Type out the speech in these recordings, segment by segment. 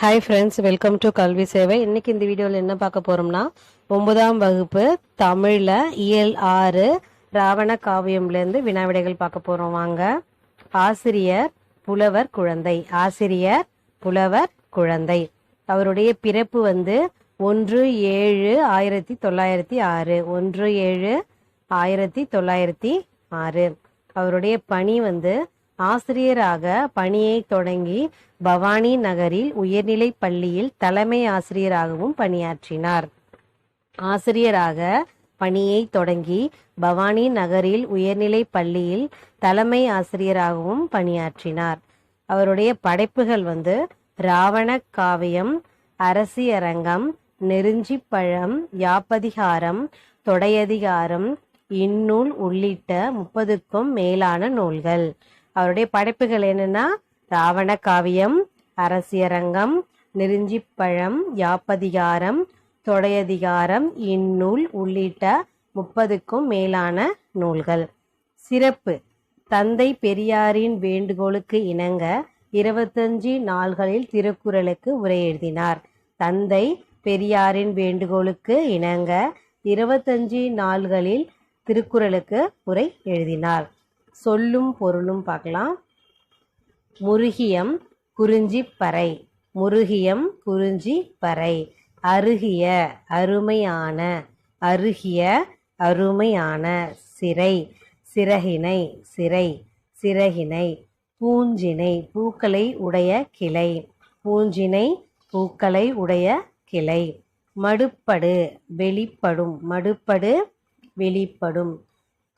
Hi friends welcome to கல்வி சேவை இன்னைக்கு இந்த வீடியோவில் என்ன பார்க்க போறோம்னா ஒன்பதாம் வகுப்பு தமிழில் இயல் ஆறு ராவண காவியம்லேருந்து வினாவிடைகள் பார்க்க போறோம். வாங்க. ஆசிரியர் புலவர் குழந்தை. ஆசிரியர் புலவர் குழந்தை. அவருடைய பிறப்பு வந்து ஒன்று ஏழு ஆயிரத்தி தொள்ளாயிரத்தி ஆறு. ஒன்று ஏழு ஆயிரத்தி தொள்ளாயிரத்தி ஆறு. அவருடைய பணி வந்து ஆசிரியராக பணியை தொடங்கி பவானி நகரில் உயர்நிலைப் பள்ளியில் தலைமை ஆசிரியராகவும் பணியாற்றினார். ஆசிரியராக பணியை தொடங்கி பவானி நகரில் உயர்நிலைப் பள்ளியில் தலைமை ஆசிரியராகவும் பணியாற்றினார். அவருடைய படைப்புகள் வந்து ராவண காவியம் அரசியரங்கம் நெருஞ்சிப்பழம் யாப்பதிகாரம் தொடையதிகாரம் இந்நூல் உள்ளிட்ட முப்பதுக்கும் மேலான நூல்கள். அவருடைய படைப்புகள் என்னன்னா ராவண காவியம் அரசியரங்கம் நெருஞ்சிப்பழம் யாப்பதிகாரம் தொடையதிகாரம் இந்நூல் உள்ளிட்ட முப்பதுக்கும் மேலான நூல்கள். சிறப்பு. தந்தை பெரியாரின் வேண்டுகோளுக்கு இணங்க இருபத்தஞ்சு நாள்களில் திருக்குறளுக்கு உரை எழுதினார். தந்தை பெரியாரின் வேண்டுகோளுக்கு இணங்க இருபத்தஞ்சு நாள்களில் திருக்குறளுக்கு உரை எழுதினார். சொல்லும் பொருளும் பார்க்கலாம். முருகியம் குறிஞ்சி பறை. முருகியம் குறிஞ்சி பறை. அருகிய அருமையான. அருகிய அருமையான சிறை. சிறகினை சிறை. சிறகினை பூஞ்சினை பூக்களை உடைய கிளை. பூஞ்சினை பூக்களை உடைய கிளை. மடுப்படு வெளிப்படும். மடுப்படு வெளிப்படும்.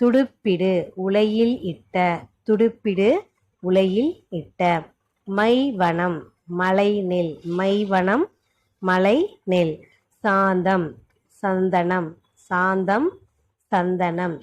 துடுப்பிடு உலையில் இட்ட துடுப்பிடு உலையில் இட்ட. மைவனம் மலை நெல் மைவனம் மலை நெல் சாந்தம் சந்தனம் சாந்தம் சந்தனம்.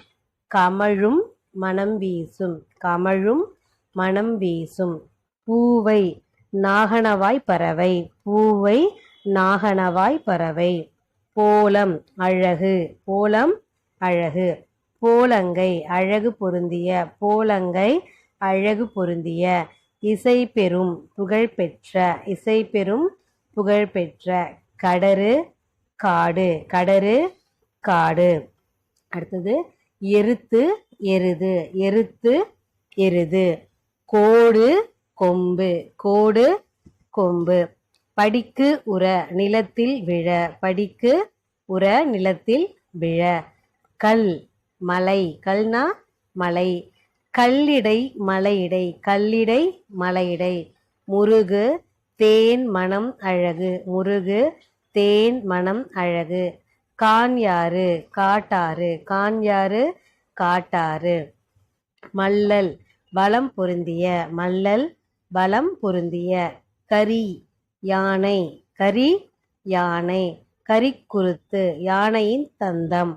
கமழும் மனம் வீசும். கமழும் மனம் வீசும். பூவை நாகனவாய் பறவை. பூவை நாகனவாய் பறவை. போலம் அழகு. போலம் அழகு. போலங்கை அழகு பொருந்திய போலங்கை அழகு பொருந்திய இசை பெறும் புகழ்பெற்ற இசை பெறும் புகழ்பெற்ற கடறு காடு கடறு காடு. அடுத்தது எருத்து எருது எருத்து எருது. கோடு கொம்பு கோடு கொம்பு. படிக்கு உர நிலத்தில் விழ படிக்கு உர நிலத்தில் விழ. கல் மலை கல்னா மலை. கல்லிடை மலையிடை கல்லிடை மலையிடை. முருகு தேன் மனம் அழகு முருகு தேன் மனம் அழகு. கான்யாறு காட்டாறு. கான்யாறு காட்டாறு. மல்லல் பலம் பொருந்திய மல்லல் பலம் பொருந்திய. கரி யானை கரி யானை. கரிக்குருத்து யானையின் தந்தம்.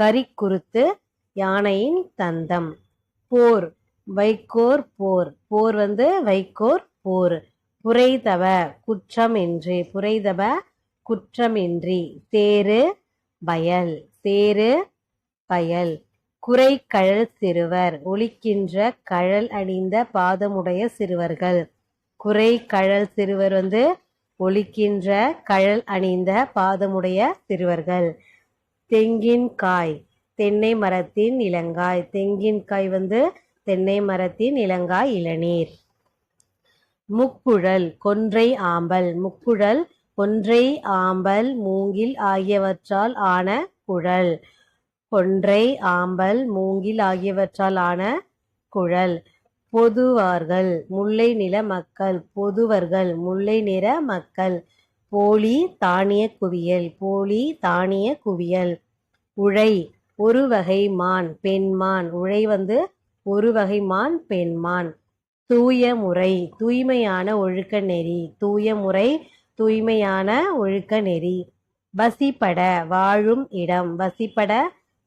கரிக்குருத்து யானையின் தந்தம். போர் வைக்கோர் போர். போர் வந்து வைக்கோர் போர். புரைதவ குற்றமின்றி புரைதவ குற்றமின்றி. தேரு பயல். தேரு பயல். குறை கழல் சிறுவர். ஒழிக்கின்ற கழல் அணிந்த பாதமுடைய சிறுவர்கள். குறை கழல் சிறுவர் வந்து ஒழிக்கின்ற கழல் அணிந்த பாதமுடைய சிறுவர்கள். தெங்கின் காய். தென்னை மரத்தின் இளங்காய். தெங்கின் காய் வந்து தென்னை மரத்தின் இளங்காய் இளநீர். முக்குழல் கொன்றை ஆம்பல். முக்குழல் கொன்றை ஆம்பல் மூங்கில் ஆகியவற்றால் ஆன குழல். கொன்றை ஆம்பல் மூங்கில் ஆகியவற்றால் ஆன குழல். பொதுவார்கள் முல்லை நில மக்கள். பொதுவர்கள் முல்லை நிற மக்கள். போலி தானிய குவியல். போலி தானிய குவியல். உழை ஒரு வகை மான் பெண்மான் உழை வந்து ஒரு வகை மான் பெண்மான் தூய முறை தூய்மையான ஒழுக்க நெறி. தூய முறை தூய்மையான ஒழுக்க நெறி. வசிப்பட வாழும் இடம். வசிப்பட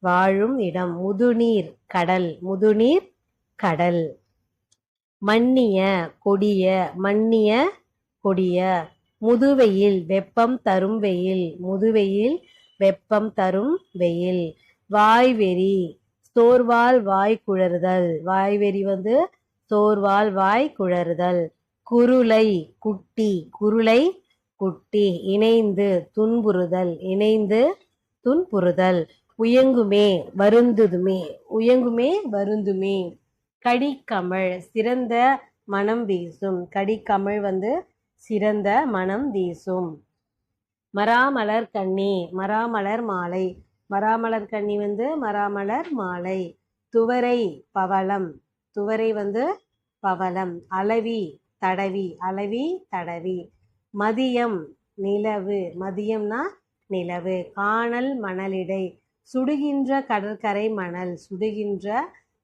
வாழும் இடம். முதுநீர் கடல். முதுநீர் கடல். மன்னிய கொடிய மன்னிய கொடிய. முதுவெயில் வெப்பம் தரும் வெயில். முதுவெயில் வெப்பம் தரும் வெயில். வாய்வெறி சோர்வால் வாய் குழறுதல். வாய்வெறி வந்து சோர்வால் வாய் குழறுதல். குருளை குட்டி குருளை குட்டி. இணைந்து துன்புறுதல் இணைந்து துன்புறுதல். உயங்குமே வருந்துதுமே. உயங்குமே வருந்துமே. கடிக்கமழ் சிறந்த மனம் வீசும். கடிக்கமழ் வந்து சிறந்த மனம் வீசும். மராமலர் கண்ணி மராமலர் மாலை. மராமலர் கண்ணி வந்து மராமலர் மாலை. துவரை பவளம். துவரை வந்து பவளம். அளவி தடவி. அளவி தடவி. மதியம் நிலவு. மதியம்னா நிலவு. காணல் மணலிடை. சுடுகின்ற கடற்கரை மணல். சுடுகின்ற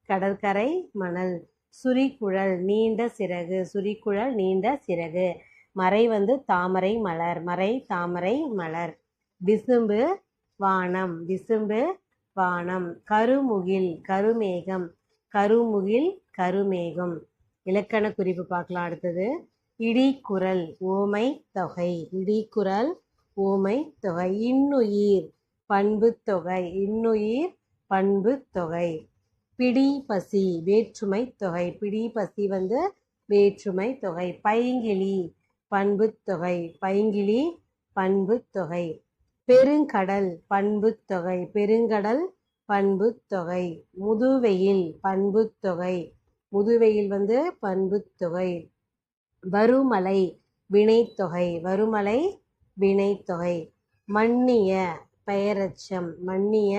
கடற்கரை மணல். சுரிக்குழல் நீண்ட சிறகு. சுரிக்குழல் நீண்ட சிறகு. மறை வந்து தாமரை மலர். மறை தாமரை மலர். விசும்பு வானம் விசும்பு வானம் கருமுகில் கருமேகம் கருமுகில் கருமேகம். இலக்கண குறிப்பு பார்க்கலாம் அடுத்தது. இடிக்குரல் ஓமை தொகை. இடிக்குரல் ஓமை தொகை. இன்னுயிர் பண்பு தொகை. இன்னுயிர் பண்பு தொகை. பிடி பசி வேற்றுமை தொகை. பிடி பசி வந்து வேற்றுமை தொகை. பைங்கிளி பண்பு தொகை. பைங்கிளி பண்பு தொகை. பெருங்கடல் பண்புத்தொகை பெருங்கடல் பண்புத்தொகை முதுவெயில் பண்புத்தொகை முதுவெயில் வந்து பண்புத்தொகை வருமலை வினைத்தொகை வருமலை வினைத்தொகை மன்னிய பெயரச்சம். மன்னிய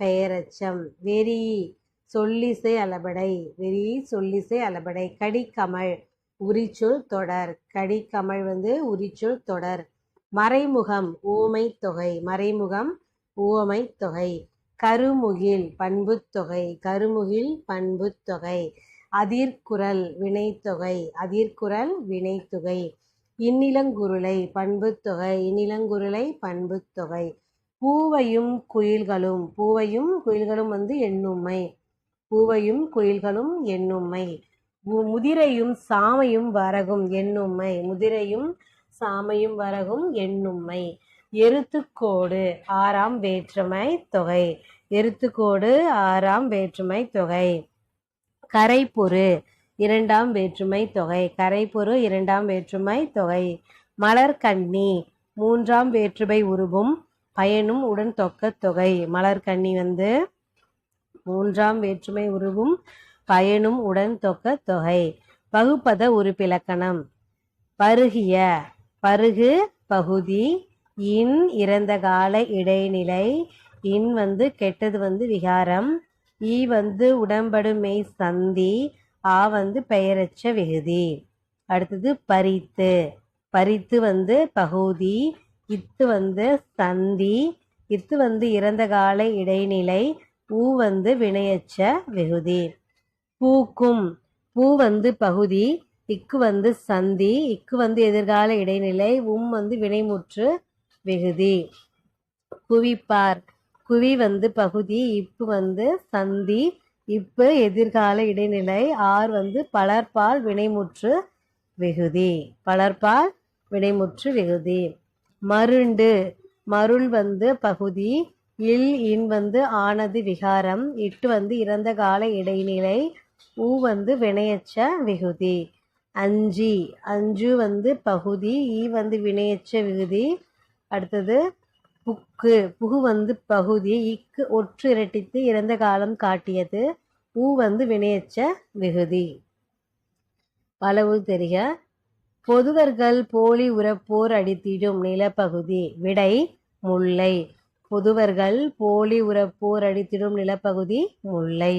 பெயரச்சம். வெறி சொல்லிசை அளபடை. வெறி சொல்லிசை அளபடை. கடிக்கமழ் உரிச்சொல் தொடர். கடிக்கமழ் வந்து உரிச்சொல் தொடர். மறைமுகம் ஊமை தொகை. மறைமுகம் ஊமை தொகை. கருமுகில் பண்புத்தொகை கருமுகில் பண்புத்தொகை அதிர்குரல் வினைத்தொகை அதிர்குரல் வினைத்தொகை இன்னிலங்குருளை பண்புத்தொகை இன்னிலங்குருளை பண்புத்தொகை பூவையும் குயில்களும். பூவையும் குயில்களும் வந்து எண்ணுமை பூவையும் குயில்களும் எண்ணுமை முதிரையும் சாமையும் வரகும் எண்ணுமை முதிரையும் சாமையும் வரகும் எண்ணுமை எருத்துக்கோடு ஆறாம் வேற்றுமை தொகை. எருத்துக்கோடு ஆறாம் வேற்றுமை தொகை. கரைப்புறு இரண்டாம் வேற்றுமை தொகை. கரைப்புறு இரண்டாம் வேற்றுமை தொகை. மலர்கண்ணி மூன்றாம் வேற்றுமை உருவும் பயனும் உடன் தொக்க தொகை. மலர்கண்ணி வந்து மூன்றாம் வேற்றுமை உருவும் பயனும் உடன் தொக்க தொகை. வகுப்பத உறுப்பிலக்கணம் பருகிய பருகு பகுதி இன் இறந்த கால இடைநிலை. இன் வந்து கெட்டது வந்து விகாரம். ஈ வந்து உடம்படுமை சந்தி. ஆ வந்து பெயரச்ச விகுதி. அடுத்தது பரித்து. பரித்து வந்து பகுதி. இத்து வந்து சந்தி. இத்து வந்து இறந்த கால இடைநிலை. ஊ வந்து வினையச்ச விகுதி. பூக்கும். பூ வந்து பகுதி. இக்கு வந்து சந்தி இக்கு வந்து எதிர்கால இடைநிலை உம் வந்து வினைமுற்று விகுதி. குவிப்பார் குவி வந்து பகுதி இப்பு வந்து சந்தி இப்பு எதிர்கால இடைநிலை ஆர் வந்து பலர்பால் வினைமுற்று விகுதி. பலர்பால் வினைமுற்று விகுதி. மருண்டு மருள் வந்து பகுதி இல் இன் வந்து ஆனது விகாரம் இட்டு வந்து இறந்த கால இடைநிலை ஊ வந்து வினையச்ச விகுதி. அஞ்சு. அஞ்சு வந்து பகுதி ஈ வந்து வினையச்ச விகுதி. அடுத்தது புக்கு. புகு வந்து பகுதி இக்கு ஒற்று இரட்டித்து இறந்த காலம் காட்டியது. ஊ வந்து வினையச்ச விகுதி. பலவு தெரிக. பொதுவர்கள் போலி உரப்போர் அடித்திடும் நிலப்பகுதி விடை முல்லை. பொதுவர்கள் போலி உரப்போர் அடித்திடும் நிலப்பகுதி முல்லை.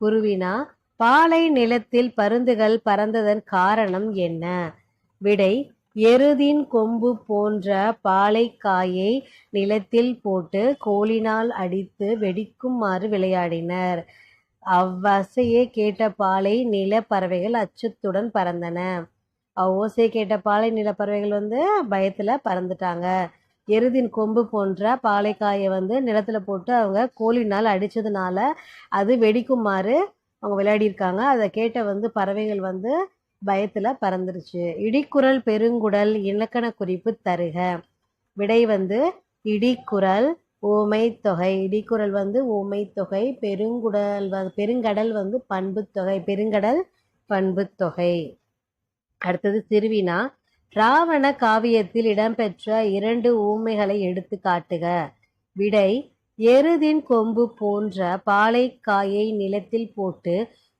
குருவினா பாலை நிலத்தில் பருந்துகள் பறந்ததன் காரணம் என்ன? விடை எருதின் கொம்பு போன்ற பாலைக்காயை நிலத்தில் போட்டு கோலினால் அடித்து வெடிக்குமாறு விளையாடினர். அவ்வசையை கேட்ட பாலை நிலப்பறவைகள் அச்சத்துடன் பறந்தன. அவ்வோசையை கேட்ட பாலை நிலப்பறவைகள் வந்து பயத்தில் பறந்துட்டாங்க. எருதின் கொம்பு போன்ற பாலைக்காயை வந்து நிலத்தில் போட்டு அவங்க கோலினால் அடித்ததுனால அது வெடிக்குமாறு அவங்க விளையாடியிருக்காங்க. அதை கேட்ட வந்து பறவைகள் வந்து பயத்தில் பறந்துருச்சு. இடிக்குரல் பெருங்குடல் இலக்கண குறிப்பு தருக. விடை வந்து இடிக்குரல் ஓமை தொகை இடிக்குரல் வந்து ஓமை தொகை பெருங்குடல் வ- பெருங்கடல் வந்து பண்புத்தொகை. பெருங்கடல் பண்புத் தொகை அடுத்தது திருவினா ராவண காவியத்தில் இடம்பெற்ற இரண்டு ஊமைகளை எடுத்து காட்டுக. விடை எருதின் கொம்பு போன்ற பாலைக்காயை நிலத்தில் போட்டு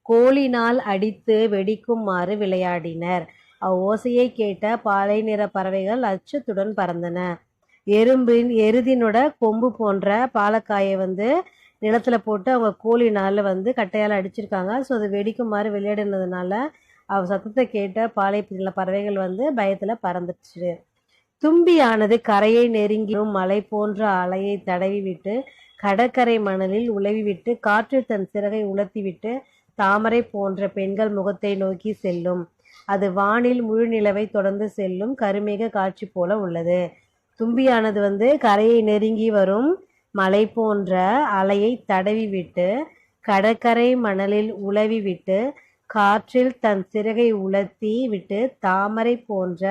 கோலினால் அடித்து வெடிக்குமாறு விளையாடினர். அவ்வோசையை கேட்ட பாலை நிற பறவைகள் அச்சத்துடன் பறந்தன. எறும்பின் எருதினோட கொம்பு போன்ற பாலக்காயை வந்து நிலத்தில் போட்டு அவங்க கோழினால வந்து கட்டையால் அடிச்சிருக்காங்க. ஸோ அது வெடிக்குமாறு விளையாடினதுனால அவ சத்தத்தை கேட்ட பாலை பறவைகள் வந்து பயத்தில் பறந்துச்சு தும்பியானது கரையை நெருங்கியும் மலை போன்ற அலையை தடவி விட்டு கடற்கரை மணலில் உலவிவிட்டு காற்றில் தன் சிறகை உலர்த்திவிட்டு தாமரை போன்ற பெண்கள் முகத்தை நோக்கி செல்லும். அது வானில் முழு நிலவை தொடர்ந்து செல்லும் கருமேக காட்சி போல உள்ளது. தும்பியானது வந்து கரையை நெருங்கி வரும் மலை போன்ற அலையை தடவி விட்டு கடற்கரை மணலில் உலவி விட்டு காற்றில் தன் சிறகை உலர்த்தி விட்டு தாமரை போன்ற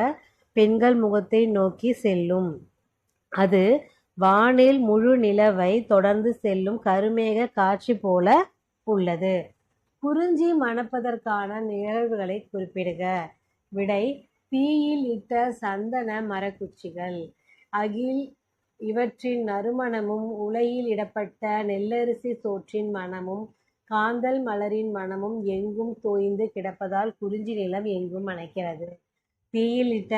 பெண்கள் முகத்தை நோக்கி செல்லும். அது வானில் முழு நிலவை தொடர்ந்து செல்லும் கருமேக காட்சி போல உள்ளது. குறிஞ்சி மணப்பதற்கான நிகழ்வுகளை குறிப்பிடுக. விடை தீயில் இட்ட சந்தன மரக்குச்சிகள். அகில் இவற்றின் நறுமணமும் உலையில் இடப்பட்ட நெல்லரிசி சோற்றின் மணமும் காந்தல் மலரின் மணமும் எங்கும் தோய்ந்து கிடப்பதால் குறிஞ்சி நிலம் எங்கும் மணக்கிறது தீயில் இட்ட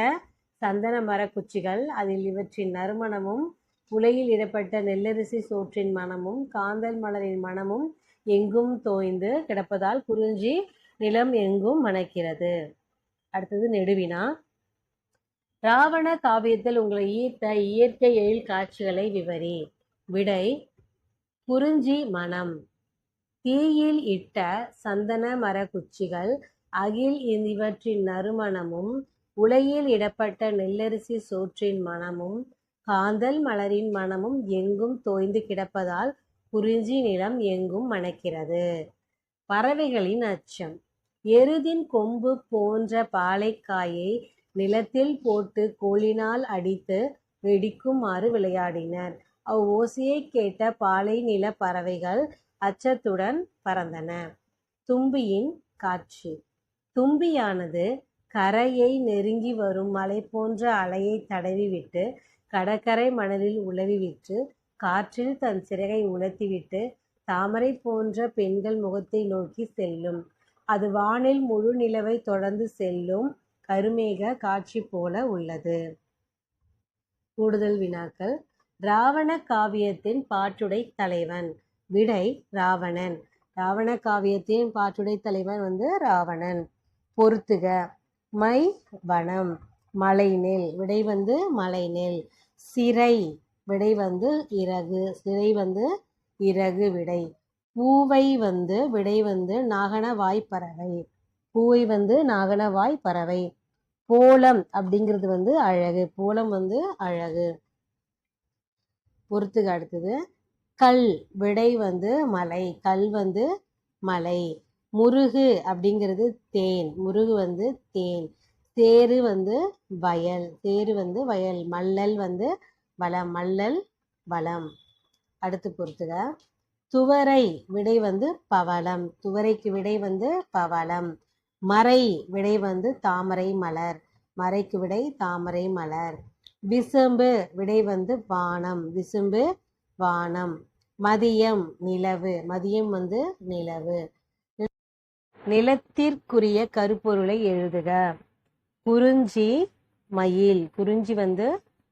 சந்தன மரக்குச்சிகள் அதில் இவற்றின் நறுமணமும் உலையில் இடப்பட்ட நெல்லரிசி சோற்றின் மனமும் காந்தல் மலரின் மனமும் எங்கும் தோய்ந்து கிடப்பதால் குறிஞ்சி நிலம் எங்கும் மணக்கிறது. அடுத்தது நெடுவினா. ராவண காவியத்தில் உங்களை ஈர்த்த இயற்கை எழில் காட்சிகளை விவரி. விடை குறிஞ்சி மனம் தீயில் இட்ட சந்தன மர குச்சிகள் அகில் இவற்றின் நறுமணமும் உலையில் இடப்பட்ட நெல்லரிசி சோற்றின் மணமும் காந்தல் மலரின் மணமும் எங்கும் தோய்ந்து கிடப்பதால் குறிஞ்சி நிலம் எங்கும் மணக்கிறது. பறவைகளின் அச்சம். எருதின் கொம்பு போன்ற பாலைக்காயை நிலத்தில் போட்டு கோலினால் அடித்து வெடிக்குமாறு விளையாடினர். அவ் ஓசையை கேட்ட பாலை நில பறவைகள் அச்சத்துடன் பறந்தன. தும்பியின் காட்சி. தும்பியானது கரையை நெருங்கி வரும் மலை போன்ற அலையை தடவிவிட்டு கடற்கரை மணலில் உலவிவிட்டு காற்றில் தன் சிறகை உணர்த்திவிட்டு தாமரை போன்ற பெண்கள் முகத்தை நோக்கி செல்லும். அது வானில் முழு நிலவை தொடர்ந்து செல்லும் கருமேக காட்சி போல உள்ளது. கூடுதல் வினாக்கள். ராவண காவியத்தின் பாட்டுடை தலைவன். விடை ராவணன். ராவண காவியத்தின் பாட்டுடை தலைவன் வந்து ராவணன். பொருத்துக மை வனம் மலைநெல் விடை வந்து மலைநெல் சிறை விடை வந்து இறகு சிறை வந்து இறகு விடை. பூவை வந்து விடை வந்து நாகனவாய் பறவை. பூவை வந்து நாகனவாய் பறவை. போலம் அப்படிங்கிறது வந்து அழகு போலம் வந்து அழகு. பொறுத்துக்கு அடுத்தது. கல் விடை வந்து மலை கல் வந்து மலை. முருகு அப்படிங்கிறது தேன். முருகு வந்து தேன். சேரு வந்து வயல். சேரு வந்து வயல். மல்லல் வந்து வளம். மல்லல் வளம். அடுத்து பொறுத்துக. துவரை விடை வந்து பவளம். துவரைக்கு விடை வந்து பவளம். மறை விடை வந்து தாமரை மலர். மறைக்கு விடை தாமரை மலர். விசும்பு விடை வந்து வானம். விசும்பு வானம். மதியம் நிலவு. மதியம் வந்து நிலவு. நிலத்திற்குரிய கருப்பொருளை எழுதுக. குறிஞ்சி மயில். குறிஞ்சி வந்து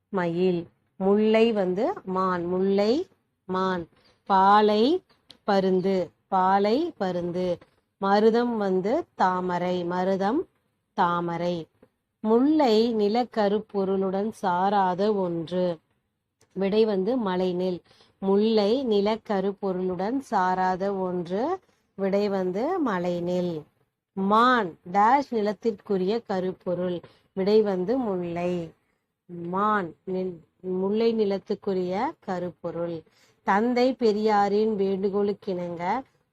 மயில். முல்லை வந்து மான். முல்லை மான். பாலை பருந்து. பாலை பருந்து. மருதம் வந்து தாமரை. மருதம் தாமரை. முல்லை நிலக்கருப்பொருளுடன் சாராத ஒன்று. விடை வந்து மலைநெல். முல்லை நிலக்கருப்பொருளுடன் சாராத ஒன்று. விடை வந்து மலைநெல் மான் டேஷ் நிலத்திற்குரிய கருப்பொருள். விடை வந்து முல்லை. மான் முல்லை நிலத்துக்குரிய கருப்பொருள். தந்தை பெரியாரின் வேண்டுகோளுக்கிணங்க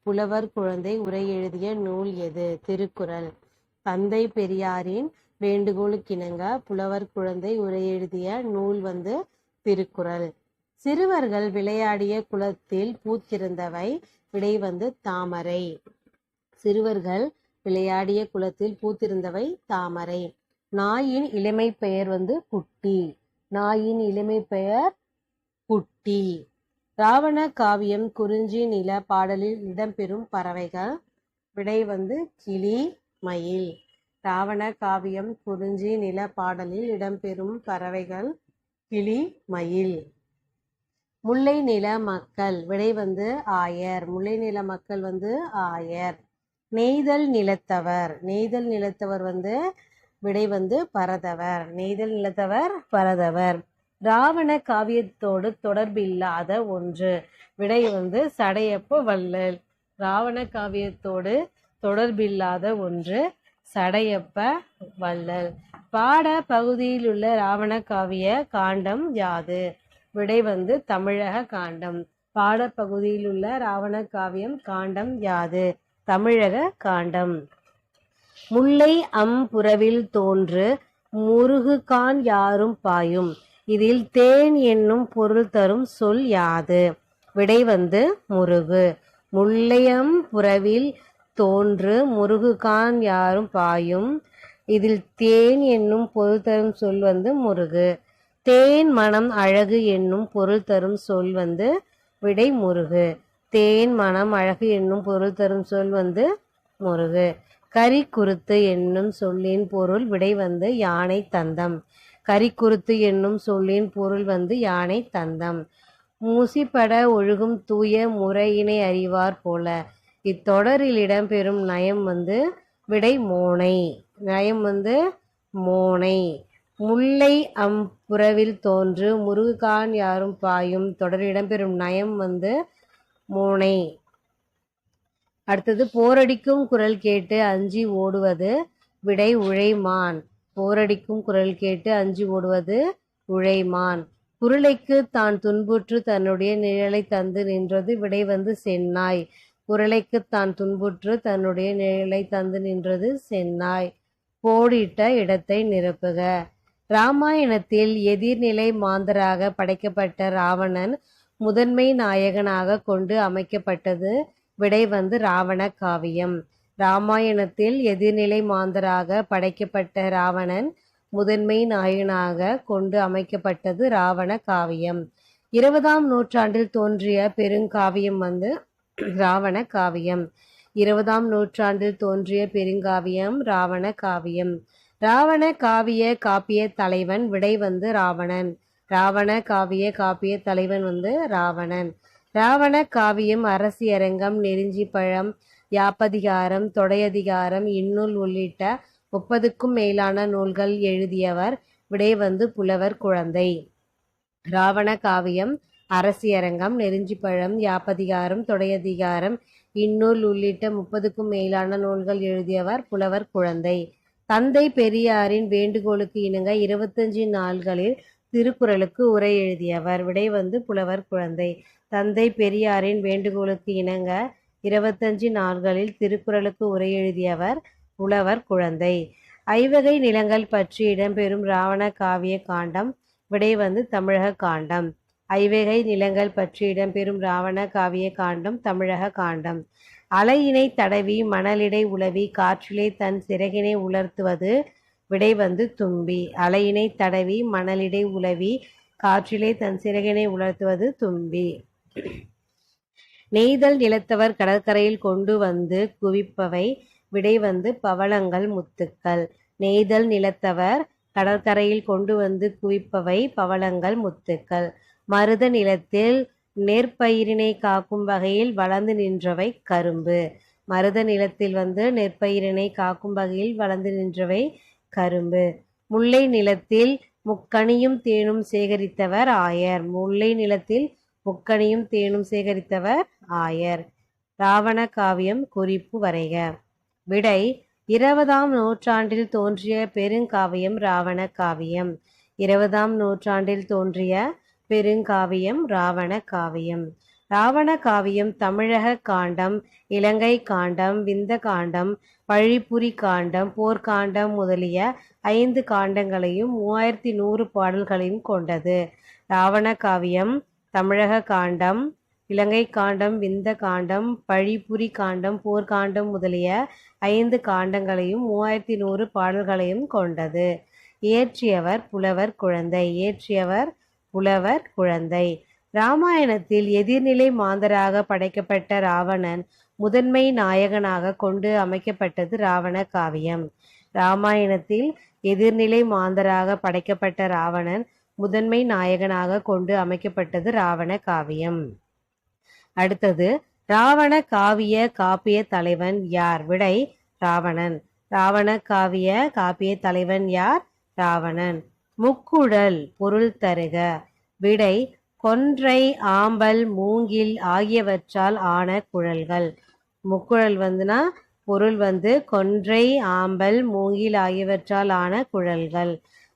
புலவர் குழந்தை உரை எழுதிய நூல் எது? திருக்குறள். தந்தை பெரியாரின் வேண்டுகோளுக்கிணங்க புலவர் குழந்தை உரை எழுதிய நூல் வந்து திருக்குறள். சிறுவர்கள் விளையாடிய குளத்தில் பூத்திருந்தவை விடை வந்து தாமரை. சிறுவர்கள் விளையாடிய குளத்தில் பூத்திருந்தவை தாமரை. நாயின் இளமை பெயர் வந்து குட்டி. நாயின் இளமை பெயர் குட்டி. ராவண காவியம் குறிஞ்சி நில பாடலில் இடம்பெறும் பறவைகள். விடை வந்து கிளி மயில். ராவண காவியம் குறிஞ்சி நில பாடலில் இடம்பெறும் பறவைகள் கிளி மயில். முல்லை நில மக்கள் விடை வந்து ஆயர். முல்லை நில மக்கள் வந்து ஆயர். நெய்தல் நிலத்தவர். நெய்தல் நிலத்தவர் வந்து விடை வந்து பரதவர். நெய்தல் நிலத்தவர் பரதவர். ராவண காவியத்தோடு தொடர்பில்லாத ஒன்று. விடை வந்து சடையப்ப வள்ளல். ராவண காவியத்தோடு தொடர்பில்லாத ஒன்று. சடையப்ப வள்ளல். பாட பகுதியில் உள்ள ராவண காவிய காண்டம் யாது? விடை வந்து தமிழக காண்டம். பாடப்பகுதியில் உள்ள ராவண காவியம் காண்டம் யாது? தமிழக காண்டம். முல்லை அம்புறவில் தோன்று முருகுகான் யாரும் பாயும். இதில் தேன் என்னும் பொருள் தரும் சொல் யாது? விடை வந்து முருகு. முல்லையம் புறவில் தோன்று முருகுகான் யாரும் பாயும். இதில் தேன் என்னும் பொருள் தரும் சொல் வந்து முருகு. தேன் மனம் அழகு என்னும் பொருள் தரும் சொல் வந்து விடை முருகு. தேன் மனம் அழகு என்னும் பொருள் தரும் சொல் வந்து முருகு. கரிக்குருத்து என்னும் சொல்லின் பொருள் விடை வந்து யானை தந்தம். கரிக்குருத்து என்னும் சொல்லின் பொருள் வந்து யானை தந்தம். மூசிப்பட ஒழுகும் தூய முறையினை அறிவார் போல. இத்தொடரில் இடம்பெறும் நயம் வந்து விடை மோனை. நயம் வந்து மோனை. முல்லை அம்புறவில் தோன்று முருகான் யாரும் பாயும் தொடரில் இடம்பெறும் நயம் வந்து மோனை. அடுத்தது போரடிக்கும் குரல் கேட்டு அஞ்சி ஓடுவது விடை உழைமான். போரடிக்கும் குரல் கேட்டு அஞ்சி ஓடுவது உழைமான். குரலைக்கு தான் துன்புற்று தன்னுடைய நிழலை தந்து நின்றது விடை வந்து சென்னாய். குரலைக்கு தான் துன்புற்று தன்னுடைய நிழலை தந்து நின்றது சென்னாய். போடிட்ட இடத்தை நிரப்புக. ராமாயணத்தில் எதிர்நிலை மாந்தராக படைக்கப்பட்ட ராவணன் முதன்மை நாயகனாக கொண்டு அமைக்கப்பட்டது விடை வந்து ராவண காவியம். ராமாயணத்தில் எதிர்நிலை மாந்தராக படைக்கப்பட்ட ராவணன் முதன்மை நாயகனாக கொண்டு அமைக்கப்பட்டது ராவண காவியம். இருபதாம் நூற்றாண்டில் தோன்றிய பெருங்காவியம் வந்து ராவண காவியம். இருபதாம் நூற்றாண்டில் தோன்றிய பெருங்காவியம் ராவண காவியம். ராவண காவிய காப்பிய தலைவன் விடை வந்து ராவணன். ராவண காவிய காப்பிய தலைவன் வந்து ராவணன். ராவண காவியம் அரசியரங்கம் நெருஞ்சி பழம் யாப்பதிகாரம் தொடையதிகாரம் இந்நூல் உள்ளிட்ட முப்பதுக்கும் மேலான நூல்கள் எழுதியவர் விடை வந்து புலவர் குழந்தை. ராவண காவியம் அரசியரங்கம் நெருஞ்சிப்பழம் யாப்பதிகாரம் தொடையதிகாரம் இந்நூல் உள்ளிட்ட முப்பதுக்கும் மேலான நூல்கள் எழுதியவர் புலவர் குழந்தை. தந்தை பெரியாரின் வேண்டுகோளுக்கு இணங்க இருபத்தஞ்சு நாள்களில் திருக்குறளுக்கு உரை எழுதியவர். விடை வந்து புலவர் குழந்தை. தந்தை பெரியாரின் வேண்டுகோளுக்கு இணங்க இருபத்தஞ்சு நாள்களில் திருக்குறளுக்கு உரை எழுதியவர் புலவர் குழந்தை. ஐவகை நிலங்கள் பற்றி இடம்பெறும் ராவண காவிய காண்டம். விடை வந்து தமிழக காண்டம். ஐவகை நிலங்கள் பற்றி இடம்பெறும் ராவண காவிய காண்டம் தமிழக காண்டம். அலையினை தடவி மணலிடை உலவி காற்றிலே தன் சிறகினை உலர்த்துவது விடை வந்து தும்பி. அலையினை தடவி மணலிடை உலவி காற்றிலே தன் சிறகினை உலர்த்துவது தும்பி. நெய்தல் நிலத்தவர் கடற்கரையில் கொண்டு வந்து குவிப்பவை விடை வந்து பவளங்கள் முத்துக்கள். நெய்தல் நிலத்தவர் கடற்கரையில் கொண்டு வந்து குவிப்பவை பவளங்கள் முத்துக்கள். மருத நிலத்தில் நெற்பயிரினை காக்கும் வகையில் வளர்ந்து நின்றவை கரும்பு. மருத நிலத்தில் வந்து நெற்பயிரினை காக்கும் வகையில் வளர்ந்து நின்றவை கரும்பு. முல்லை நிலத்தில் முக்கணியும் தேனும் சேகரித்தவர் ஆயர். முல்லை நிலத்தில் முக்கணியும் தேனும் சேகரித்தவர் ஆயர். ராவண காவியம் குறிப்பு வரைக. விடை இருபதாம் நூற்றாண்டில் தோன்றிய பெருங்காவியம் ராவண காவியம். இருபதாம் நூற்றாண்டில் தோன்றிய பெருங்காவியம் ராவண காவியம். ராவண காவியம் தமிழக காண்டம் இலங்கை காண்டம் விந்த காண்டம் பழிப்புரி காண்டம் போர்க்காண்டம் முதலிய ஐந்து காண்டங்களையும் மூவாயிரத்தி நூறு பாடல்களையும் கொண்டது. ராவண காவியம் தமிழக காண்டம் இலங்கை காண்டம் விந்த காண்டம் பழிப்புரி காண்டம் போர்க்காண்டம் முதலிய ஐந்து காண்டங்களையும் மூவாயிரத்தி நூறு பாடல்களையும் கொண்டது. இயற்றியவர் புலவர் குழந்தை. இயற்றியவர் புலவர் குழந்தை. ராமாயணத்தில் எதிர்நிலை மாந்தராக படைக்கப்பட்ட ராவணன் முதன்மை நாயகனாக கொண்டு அமைக்கப்பட்டது ராவண காவியம். ராமாயணத்தில் எதிர்நிலை மாந்தராக படைக்கப்பட்ட ராவணன் முதன்மை நாயகனாக கொண்டு அமைக்கப்பட்டது ராவண காவியம். அடுத்தது ராவண காவிய காப்பிய தலைவன் யார்? விடை ராவணன். ராவண காவிய காப்பிய தலைவன் யார்? ராவணன். முக்குழல் பொருள் தருக. விடை கொன்றை ஆம்பல் மூங்கில் ஆகியவற்றால் ஆன குழல்கள். முக்குழல் வந்துனா பொருள் வந்து கொன்றை ஆம்பல் மூங்கில் ஆகியவற்றால் ஆன குழல்கள்.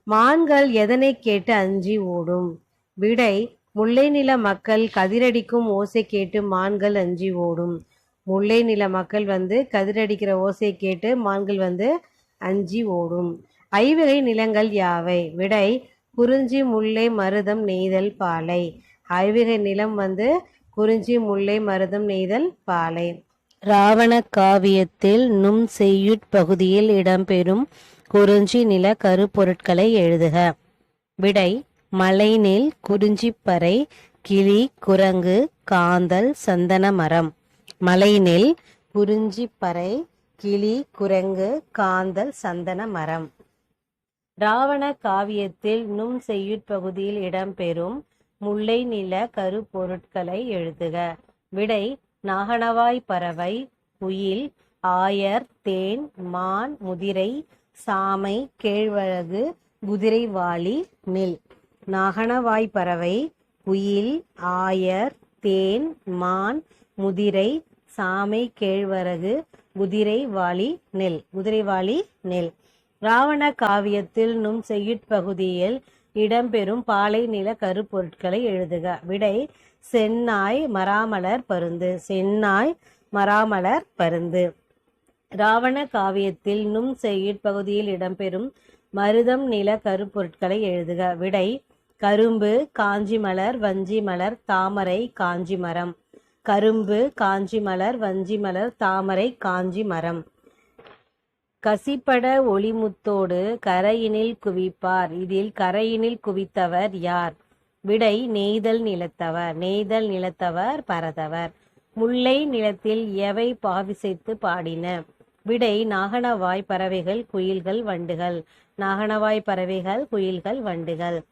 மான்கள் எதனை கேட்டு அஞ்சி ஓடும்? விடை முல்லை நில மக்கள் கதிரடிக்கும் ஓசை கேட்டு மான்கள் அஞ்சி ஓடும். முல்லை நில மக்கள் வந்து கதிரடிக்கிற ஓசை கேட்டு மான்கள் வந்து அஞ்சி ஓடும். ஐவகை நிலங்கள் யாவை? விடை குறிஞ்சி முல்லை மருதம் நெய்தல் பாலை. ஐவகை நிலம் வந்து குறிஞ்சி முல்லை மருதம் நெய்தல் பாலை. ராவண காவியத்தில் நும் செய்யுட் பகுதியில் இடம்பெறும் குறிஞ்சி நில கருப்பொருட்களை எழுதுக. விடை மலைநெல் குறிஞ்சிப்பறை கிளி குரங்கு காந்தல் சந்தன மரம். மலைநெல் குறிஞ்சிப்பறை கிளி குரங்கு காந்தல் சந்தன மரம். ராவண காவியத்தில் நும் செய்யுட்பகுதியில் இடம்பெறும் முல்லை நில கருப்பொருட்களை எழுதுக. விடை நாகனவாய் பறவை குயில் ஆயர் தேன் மான் முதிரை சாமை கேழ்வரகு குதிரைவாளி நெல் நாகனவாய் பறவை குயில் ஆயர் தேன் மான் முதிரை சாமை கேழ்வரகு குதிரைவாளி நெல். குதிரைவாளி நெல். ராவண காவியத்தில் நும் செய்யுட் பகுதியில் இடம்பெறும் பாலை நில கருப்பொருட்களை எழுதுக. விடை சென்னாய் மராமலர் பருந்து. சென்னாய் மராமலர் பருந்து. ராவண காவியத்தில் நும் செய்யுட் பகுதியில் இடம்பெறும் மருதம் நில கருப்பொருட்களை எழுதுக. விடை கரும்பு காஞ்சி மலர் வஞ்சி மலர் தாமரை காஞ்சி மரம் கரும்பு காஞ்சி மலர் வஞ்சி மலர் தாமரை காஞ்சி மரம் கசிப்பட ஒளிமுத்தோடு கரையினில் குவிப்பார். இதில் கரையினில் குவித்தவர் யார்? விடை நெய்தல் நிலத்தவர். நெய்தல் நிலத்தவர் பரதவர். முல்லை நிலத்தில் எவை பாவிசைத்து பாடின? விடை நாகனவாய் பறவைகள் குயில்கள் வண்டுகள். நாகனவாய் பறவைகள் குயில்கள் வண்டுகள்.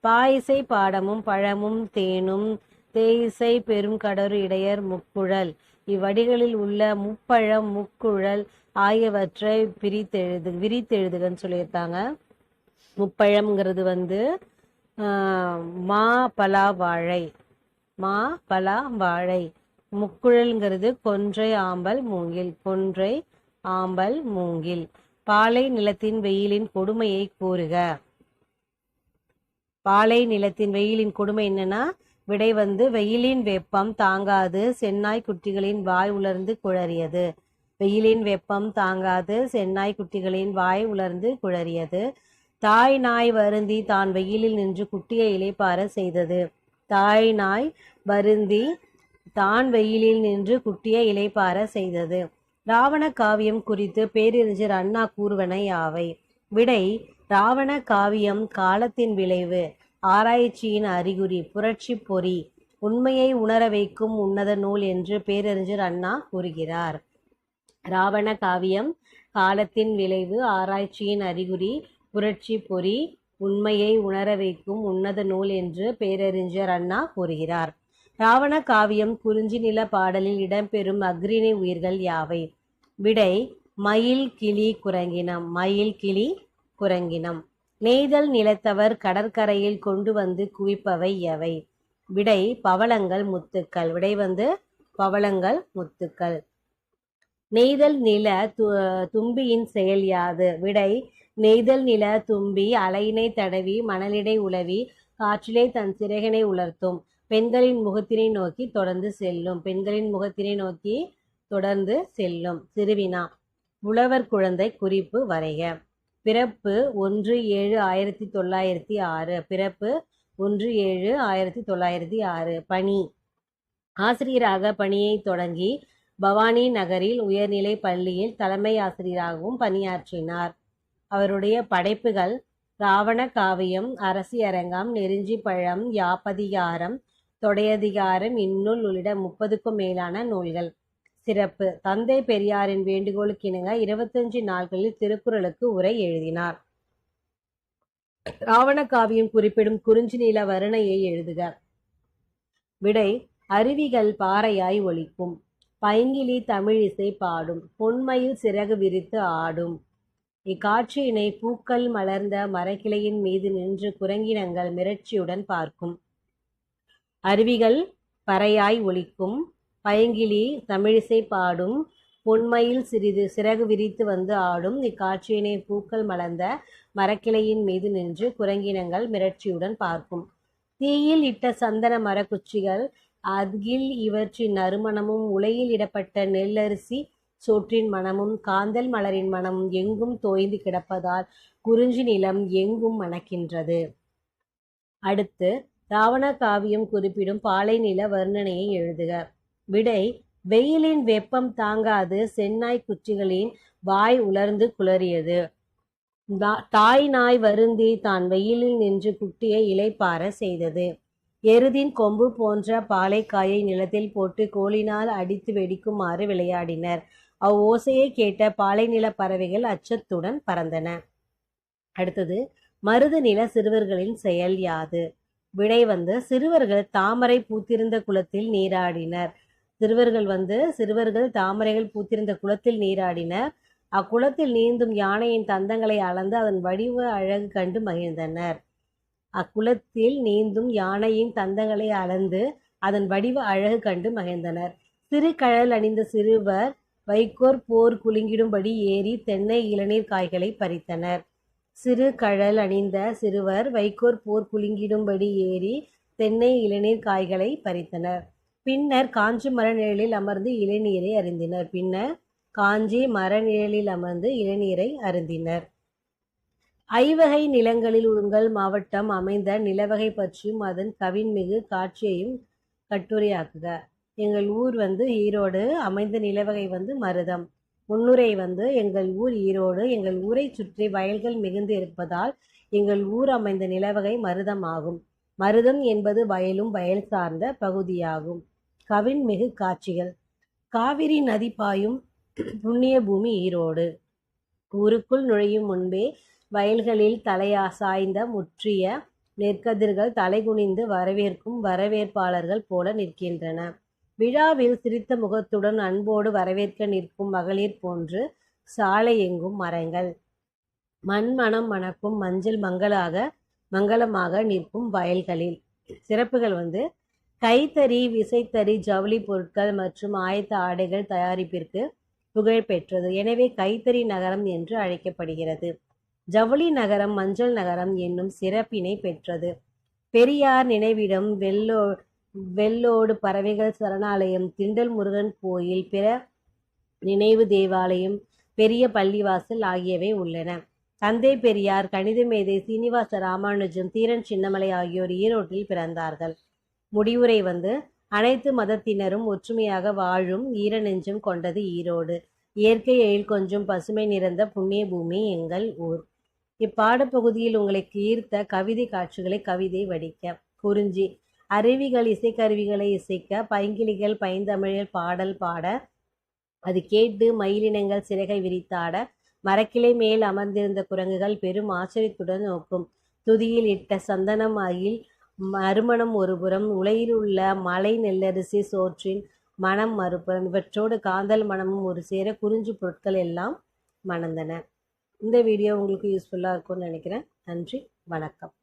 பாயிசை பாடமும் பழமும் தேனும் தேயிசை பெருங்கடறு இடையர் முக்குழல். இவ்வடிகளில் உள்ள முப்பழம் முக்குழல் ஆகியவற்றை பிரித்தெழுது விரித்தெழுதுகன்னு சொல்லியிருக்காங்க. முப்பழம்ங்கிறது வந்து ஆஹ், மா பலா வாழை. மா பலா வாழை. முக்குழல்ங்கிறது கொன்றை ஆம்பல் மூங்கில். கொன்றை ஆம்பல் மூங்கில். பாலை நிலத்தின் வெயிலின் கொடுமையை கூறுக. பாலை நிலத்தின் வெயிலின் கொடுமை என்னன்னா விடை வந்து வெயிலின் வெப்பம் தாங்காது சென்னாய் குட்டிகளின் வாய் உலர்ந்து குழறியது. வெயிலின் வெப்பம் தாங்காது சென்னாய் குட்டிகளின் வாய் உலர்ந்து குழறியது. தாய் நாய் வருந்தி தான் வெயிலில் நின்று குட்டியை இலைப்பார செய்தது. தாய் நாய் வருந்தி தான் வெயிலில் நின்று குட்டியை இலைப்பார செய்தது. ராவண காவியம் குறித்து பேரறிஞர் அண்ணா கூறுவன யாவை? விடை ராவண காவியம் காலத்தின் விளைவு. ஆராய்ச்சியின் அறிகுறி புரட்சி பொறி உண்மையை உணர வைக்கும் உன்னத நூல் என்று பேரறிஞர் அண்ணா கூறுகிறார். ராவண காவியம் காலத்தின் விளைவு ஆராய்ச்சியின் அறிகுறி புரட்சி பொறி உண்மையை உணர வைக்கும் உன்னத நூல் என்று பேரறிஞர் அண்ணா கூறுகிறார். ராவண காவியம் குறிஞ்சி நில பாடலில் இடம்பெறும் அக்ரிணை உயிர்கள் யாவை? விடை மயில் கிளி குரங்கினம் மயில் கிளி குரங்கினம். நெய்தல் நிலத்தவர் கடற்கரையில் கொண்டு வந்து குவிப்பவை எவை? விடை பவளங்கள் முத்துக்கள். விடை வந்து பவளங்கள் முத்துக்கள். நெய்தல் நில து- தும்பியின் செயல் யாது? விடை நெய்தல் நில தும்பி அலையினை தடவி மணலிடை உலவி காற்றிலே தன் சிறகினை உலர்த்தும். பெண்களின் முகத்தினை நோக்கி தொடர்ந்து செல்லும். பெண்களின் முகத்தினை நோக்கி தொடர்ந்து செல்லும். சிறுவினா. உழவர் குழந்தை குறிப்பு வரைக. பிறப்பு ஒன்று ஏழு ஆயிரத்தி தொள்ளாயிரத்தி ஆறு. பிறப்பு ஒன்று ஏழு ஆயிரத்தி தொள்ளாயிரத்தி ஆறு. பணி. ஆசிரியராக பணியை தொடங்கி பவானி நகரில் உயர்நிலை பள்ளியில் தலைமை ஆசிரியராகவும் பணியாற்றினார். அவருடைய படைப்புகள் ராவண காவியம் அரசியரங்கம் நெருஞ்சி பழம் யாப்பதிகாரம் தொடையதிகாரம் இந்நூல் உள்ளிட்ட முப்பதுக்கும் மேலான நூல்கள். சிறப்பு. தந்தை பெரியாரின் வேண்டுகோளுக்கிணங்க இருபத்தஞ்சு நாட்களில் திருக்குறளுக்கு உரை எழுதினார். ராவண காவியம் குறிப்பிடும் குறிஞ்சி நில வருணையை எழுதுக. விடை அருவிகள் பாறையாய் ஒலிக்கும். பைங்கிலி தமிழிசை பாடும். பொன்மையில் சிறகு விரித்து ஆடும். இக்காட்சியினை பூக்கள் மலர்ந்த மரக்கிளையின் மீது நின்று குரங்கினங்கள் மிரட்சியுடன் பார்க்கும். அருவிகள் பறையாய் ஒலிக்கும். பைங்கிலி தமிழிசை பாடும் பொன்மையில் சிறிது சிறகு விரித்து வந்து ஆடும். இக்காட்சியினை பூக்கள் மலர்ந்த மரக்கிளையின் மீது நின்று குரங்கினங்கள் மிரட்சியுடன் பார்க்கும். தீயில் இட்ட சந்தன மரக்குச்சிகள் அதில் இவற்றின் நறுமணமும் உலையில் இடப்பட்ட நெல்லரிசி சோற்றின் மனமும் காந்தல் மலரின் மனமும் எங்கும் தோய்ந்து கிடப்பதால் குறிஞ்சி நிலம் எங்கும் மணக்கின்றது. அடுத்து ராவண காவியம் குறிப்பிடும் பாலை நில வர்ணனையை எழுதுக. விடை வெயிலின் வெப்பம் தாங்காது செந்நாய் குச்சிகளின் வாய் உலர்ந்து குளறியது. தாய் நாய் வருந்தி தான் வெயிலில் நின்று குட்டியை இலைப்பார செய்தது. எருதின் கொம்பு போன்ற பாலைக்காயை நிலத்தில் போட்டு கோலினால் அடித்து வெடிக்குமாறு விளையாடினர். அவ் ஓசையை கேட்ட பாலை நில பறவைகள் அச்சத்துடன் பறந்தன. அடுத்தது மருது நில சிறுவர்களின் செயல் யாது? விடை வந்து சிறுவர்கள் தாமரை பூத்திருந்த குளத்தில் நீராடினர். சிறுவர்கள் வந்து சிறுவர்கள் தாமரைகள் பூத்திருந்த குளத்தில் நீராடினர். அக்குளத்தில் நீந்தும் யானையின் தந்தங்களை அளந்து அதன் வடிவ அழகு கண்டு மகிழ்ந்தனர். அக்குளத்தில் நீந்தும் யானையின் தந்தங்களை அளந்து அதன் வடிவ அழகு கண்டு மகிழ்ந்தனர். சிறு கழல் அணிந்த சிறுவர் வைக்கோர் போர் குலுங்கிடும்படி ஏறி தென்னை இளநீர் காய்களை பறித்தனர். சிறு கழல் அணிந்த சிறுவர் வைக்கோர் போர் குலுங்கிடும்படி ஏறி தென்னை இளநீர் காய்களை பறித்தனர். பின்னர் காஞ்சி மரநிழலில் அமர்ந்து இளநீரை அருந்தினர். பின்னர் காஞ்சி மரநிழலில் அமர்ந்து இளநீரை அருந்தினர். ஐவகை நிலங்களில் உங்கள் மாவட்டம் அமைந்த நிலவகை பற்றியும் அதன் கவின்மிகு காட்சியையும் கட்டுரையாக்குக. எங்கள் ஊர் வந்து ஈரோடு அமைந்த நிலவகை வந்து மருதம். முன்னுரை வந்து எங்கள் ஊர் ஈரோடு. எங்கள் ஊரை சுற்றி வயல்கள் மிகுந்து இருப்பதால் எங்கள் ஊர் அமைந்த நிலவகை மருதம் ஆகும். மருதம் என்பது வயலும் வயல் சார்ந்த பகுதியாகும். கவின்மிகு காட்சிகள். காவிரி நதி பாயும் புண்ணிய பூமி ஈரோடு. ஊருக்குள் நுழையும் முன்பே வயல்களில் தலையா சாய்ந்த முற்றிய நெற்கதிர்கள் தலைகுனிந்து வரவேற்கும் வரவேற்பாளர்கள் போல நிற்கின்றன. விழாவில் சிரித்த முகத்துடன் அன்போடு வரவேற்க நிற்கும் மகளிர் போன்று சாலை எங்கும் மரங்கள். மண்மணம் மணக்கும் மஞ்சள் மங்களாக மங்களமாக நிற்கும் வயல்களில். சிறப்புகள் வந்து கைத்தறி விசைத்தறி ஜவுளி பொருட்கள் மற்றும் ஆயத்த ஆடைகள் தயாரிப்பிற்கு புகழ் பெற்றது. எனவே கைத்தறி நகரம் என்று அழைக்கப்படுகிறது. ஜவுளி நகரம் மஞ்சள் நகரம் என்னும் சிறப்பினை பெற்றது. பெரியார் நினைவிடம் வெள்ளோ வெள்ளோடு பறவைகள் சரணாலயம் திண்டல் முருகன் கோயில் பிற நினைவு தேவாலயம் பெரிய பள்ளிவாசல் ஆகியவை உள்ளன. தந்தை பெரியார் கணித மேதை சீனிவாச ராமானுஜம் தீரன் சின்னமலை ஆகியோர் ஈரோட்டில் பிறந்தார்கள். முடிவுரை வந்து அனைத்து மதத்தினரும் ஒற்றுமையாக வாழும் ஈர நெஞ்சம் கொண்டது ஈரோடு. இயற்கை எழில் கொஞ்சம் பசுமை நிறைந்த புண்ணிய பூமி எங்கள் ஊர் இப்பாடப்பகுதியில் உங்களுக்கு ஈர்த்த கவிதை காட்சிகளை கவிதை வடிக்க குறிஞ்சி. அருவிகள் இசைக்கருவிகளை இசைக்க பைங்கிளிகள் பைந்தமிழில் பாடல் பாட அது கேட்டு மயிலினங்கள் சிறகை விரித்தாட மரக்கிளை மேல் அமர்ந்திருந்த குரங்குகள் பெரும் ஆச்சரியத்துடன் நோக்கும் துதியில் இட்ட சந்தனம் அயில் மறுமணம் ஒருபுறம் உலையில் உள்ள மலை நெல்லரிசி சோற்றின் மனம் மறுபுறம் இவற்றோடு காந்தல் மனமும் ஒரு சேர குறிஞ்சி பொருட்கள் எல்லாம் மணந்தன. இந்த வீடியோ உங்களுக்கு யூஸ்ஃபுல்லாக இருக்கும்னு நினைக்கிறேன். நன்றி வணக்கம்.